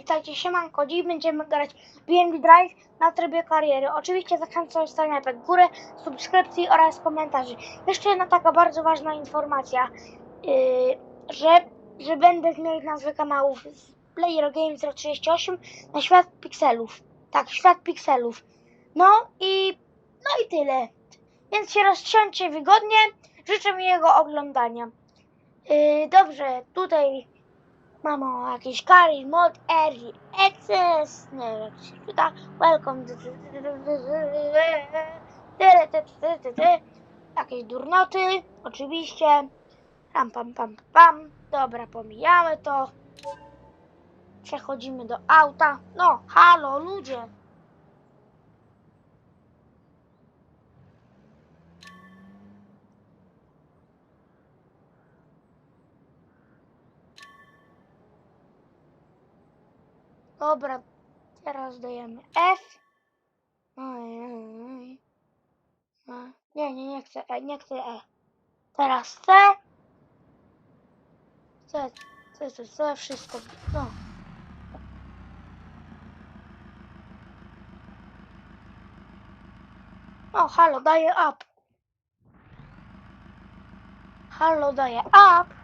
witajcie, siemanko. Dziś będziemy grać BNB Drive na trybie kariery. Oczywiście zachęcam do stawiania łapek w górę, subskrypcji oraz komentarzy. Jeszcze jedna taka bardzo ważna informacja, yy, że, że będę zmieniać nazwę kanałów z Player Games 038 na Świat Pikselów. Tak, Świat Pikselów. No i, no i tyle. Więc się rozsiądźcie wygodnie. Życzę miłego oglądania. Yy, dobrze, tutaj Mamy o jakieś kary, mod, early access, nie wiem jak się czyta, welcome, jakieś durnoty, oczywiście, pam, pam, pam, pam, dobra, pomijamy to, przechodzimy do auta, no, halo, ludzie, dobra, teraz dajemy F, oj, oj, oj. Nie, nie, nie chcę E, nie chcę E, teraz C, C, C, C, C, wszystko, no. O, halo, daję up. Halo, daję up.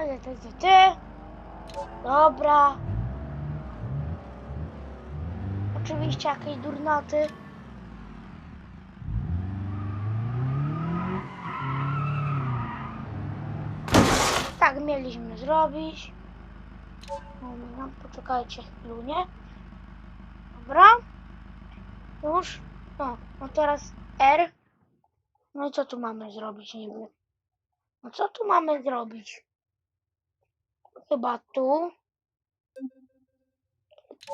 Ale ty, ty, ty. Dobra. Oczywiście jakieś durnoty. Tak mieliśmy zrobić. No, poczekajcie chwilę. Dobra. Już. No, no teraz R. No i co tu mamy zrobić niby? No co tu mamy zrobić? Chyba tu.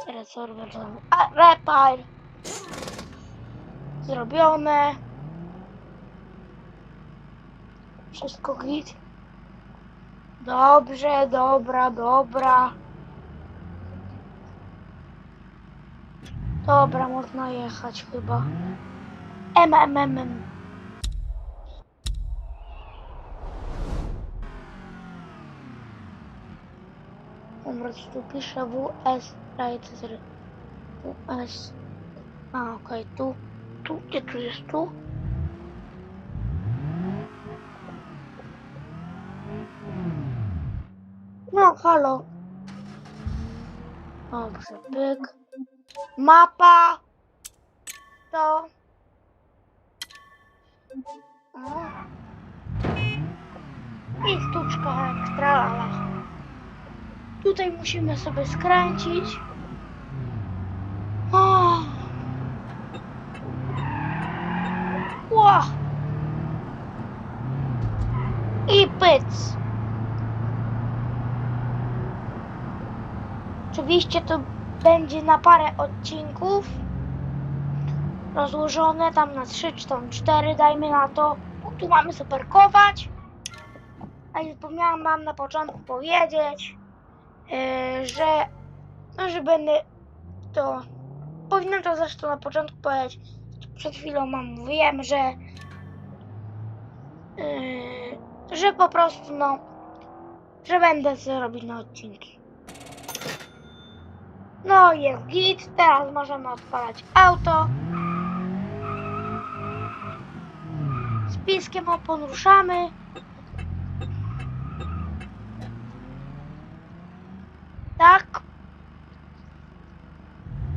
Teraz serwer zrobił. A, repair. Zrobione. Wszystko git. Dobrze, dobra, dobra. Dobra, można jechać chyba. MMM. Dobra, co tu pisze WS right zero. WS. A, okej, tu. Tu, gdzie tu jest tu? No, halo. Dobrze, byk. Mapa. To. O. I sztuczka ekstra lala. Tutaj musimy sobie skręcić. Ło! I pyc. Oczywiście to będzie na parę odcinków rozłożone tam na 3 czy tam 4 dajmy na to. Bo tu mamy superkować. A nie zapomniałam wam na początku powiedzieć, że no, że będę to powinnam to zresztą na początku powiedzieć. Przed chwilą wam mówiłem, że yy, że po prostu no że będę sobie robić na odcinki. No jest git, teraz możemy odpalać auto. Z piskiem opon ruszamy. Tak.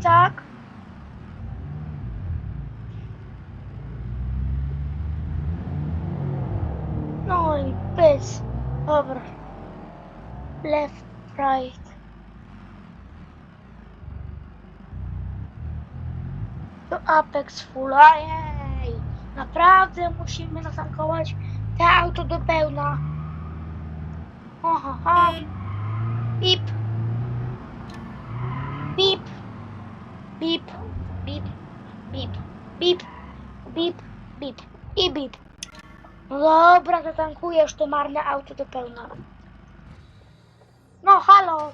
Tak. No i pys. Dobra. Left, right. To Apex Full. Ojej. Naprawdę musimy natankować te auto do pełna. Aha. Pip. Pip. Pip. Pip. Pip. Pip. Pip. Pip. I bip. No dobra, zatankujesz to marne auto do pełna. No halo.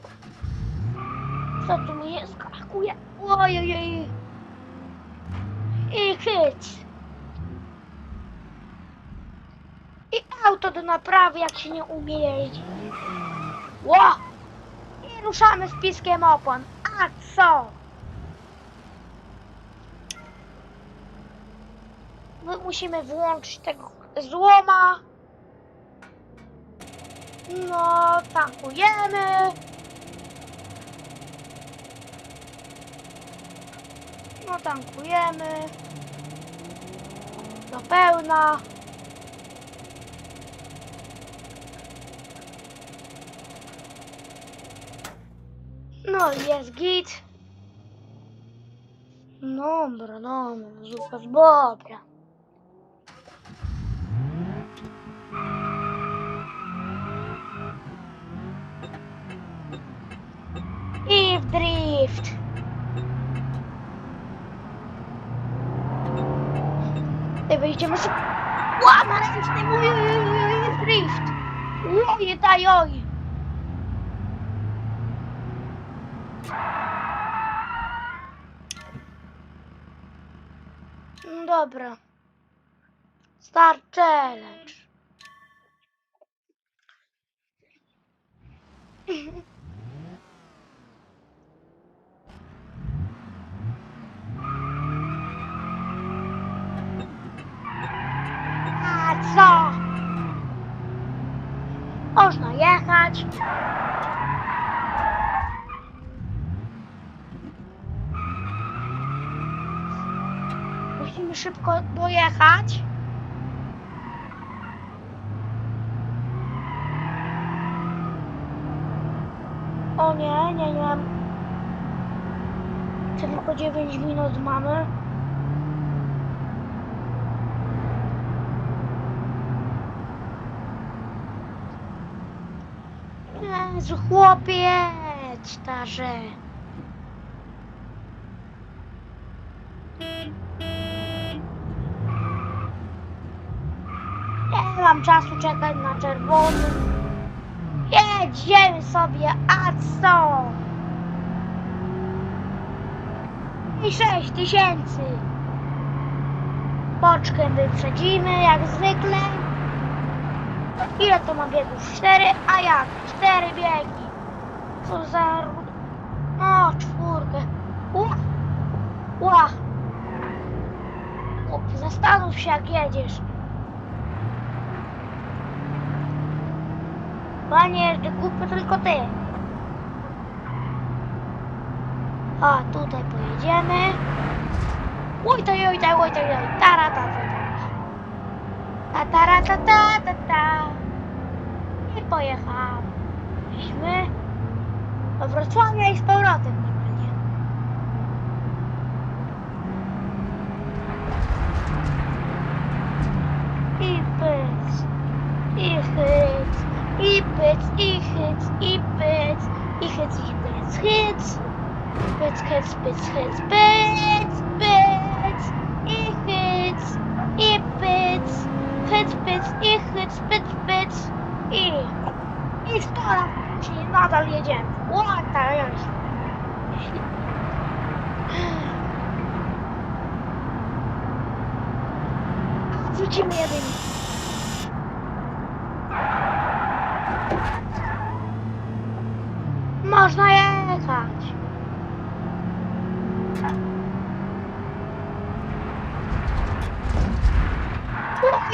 Co tu mi? Skakuje. Ojej. I chyć. auto do naprawy, jak się nie umie jeździć. Ło! I ruszamy z piskiem opon. A co? Musimy włączyć tego złoma. No, tankujemy. No, tankujemy. Do pełna. No, jest git. Dobra, dobra, zupa z bobra. I w drift. Ty wyjdziemy szybko. Ła, na ręczny, drift. Oj, daj, oj. No Dobra. Start challenge. A co? Można jechać. Musimy szybko dojechać. O nie, nie, nie. Tylko 9 minut mamy. Jezu, chłopiec, starze. Nie mam czasu czekać na czerwony. Jedziemy sobie, a co? I 6 tysięcy. Boczkiem wyprzedzimy, jak zwykle. Ile to ma biegów? Cztery? A jak? Cztery biegi. Co za... ru- O, czwórkę. Ła! Ła! Chłopie, zastanów się jak jedziesz. Panie, jeżdżę głupio tylko ty. A, tutaj pojedziemy. Oj, to oj, to oj, to oj, tara, ta, ta, ta. Ta, tara, ta, ta, ta, ta. I pojechaliśmy do Wrocławia i z powrotem normalnie. I pyc, i hyc, i pyc, i hyc, i pyc, i hyc, i pyc, hyc. Pyc, hyc, pyc, hyc, pyc, pyc, hyc, i hyc, pyc, pyc, i... I stara, czyli nadal jedziemy. Łata, jest. Wrócimy jedynie. Można jechać.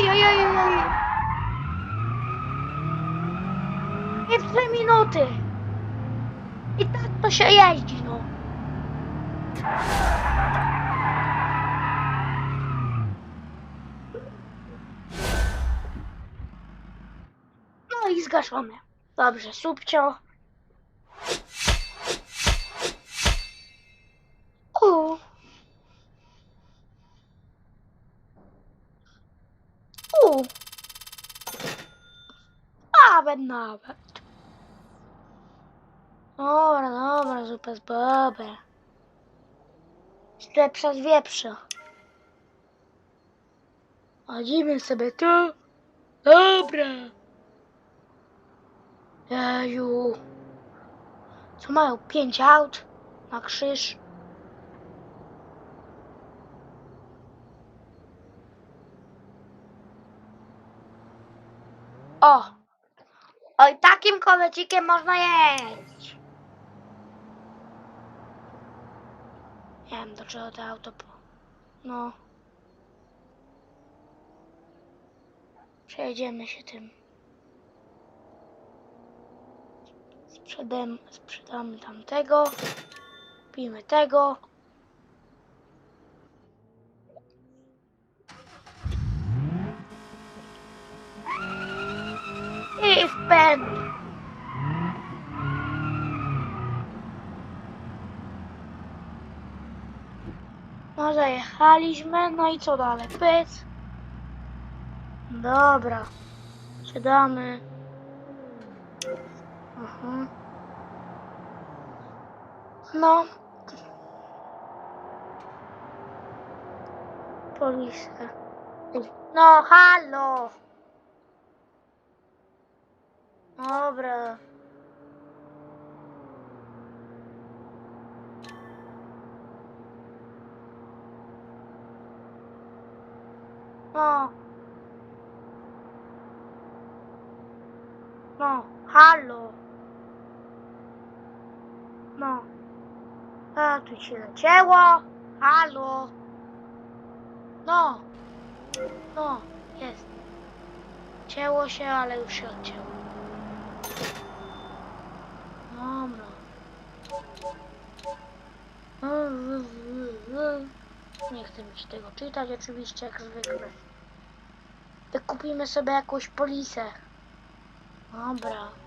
Oj, oj, oj, oj, oj. Nie w dwie minuty. To się jeździ, no. No i zgaszone. Dobrze, subcio. U. U. Nawet, nawet. Dobra, dobra, zupa z bobra. Lepsza z wieprza. Chodzimy sobie tu. Dobra. Jeju. Co mają? Pięć aut na krzyż. O! Oj, takim kolecikiem można jeść. Nie wiem, do czego to auto po... No. Przejedziemy się tym. Sprzedamy, sprzedamy tamtego. Kupimy tego. I w pęd. No i co dalej? Pyc. Dobra. Sprzedamy. Mhm. No. Policja. No, halo. Dobra. No. No, halo. No. A, tu się zacięło. Halo. No. No, jest. Cięło się, ale już się odcięło. Dobra. Nie chcę mi się tego czytać, oczywiście, jak zwykle. Wykupimy sobie jakąś polisę. Dobra.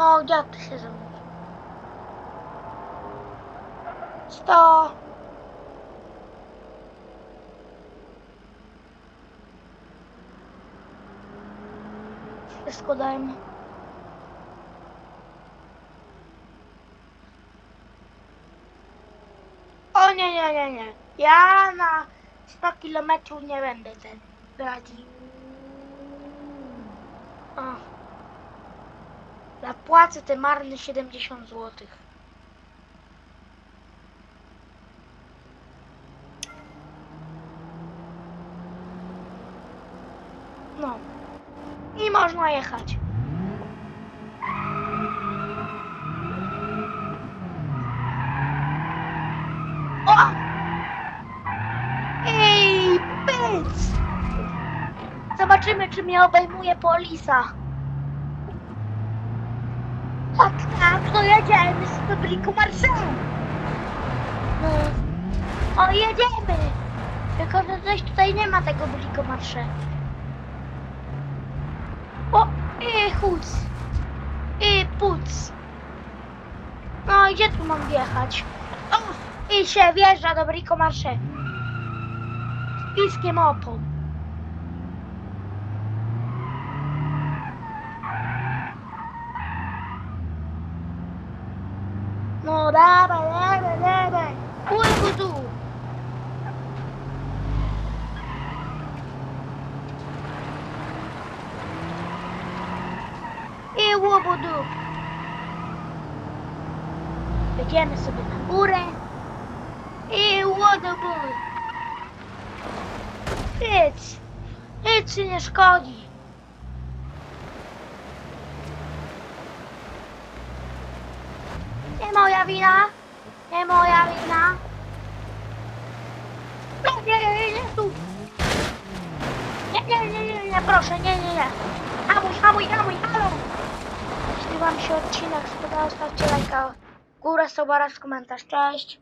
No, jak to się zamówi? Sto. Wszystko dajmy. O nie, nie, nie, nie. Ja na 100 kilometrów nie będę ten radził. O. Zapłacę te marne 70 zł. No. I można jechać. O! Ej, pyc! Zobaczymy, czy mnie obejmuje polisa. Tak, tak, to jedziemy z Fabriku Marseille. No. O, jedziemy. Tylko, że coś tutaj nie ma tego Brico Marsze. O, i chuc. I puc. No, gdzie tu mam wjechać? O, i się wjeżdża do Brico Marsze. Z piskiem opon. No dawaj, dawaj, dawaj. Pływu tu. I łobudu. Wejdziemy sobie na górę. I nie moja wina. Nie moja wina. Nie, nie, nie, nie, tu. Nie, nie, nie, nie, nie, proszę, nie, nie, nie. Hamuj, hamuj, hamuj, halo. Jeśli wam się odcinek spodobał, stawcie lajka w górę, suba oraz komentarz. Cześć.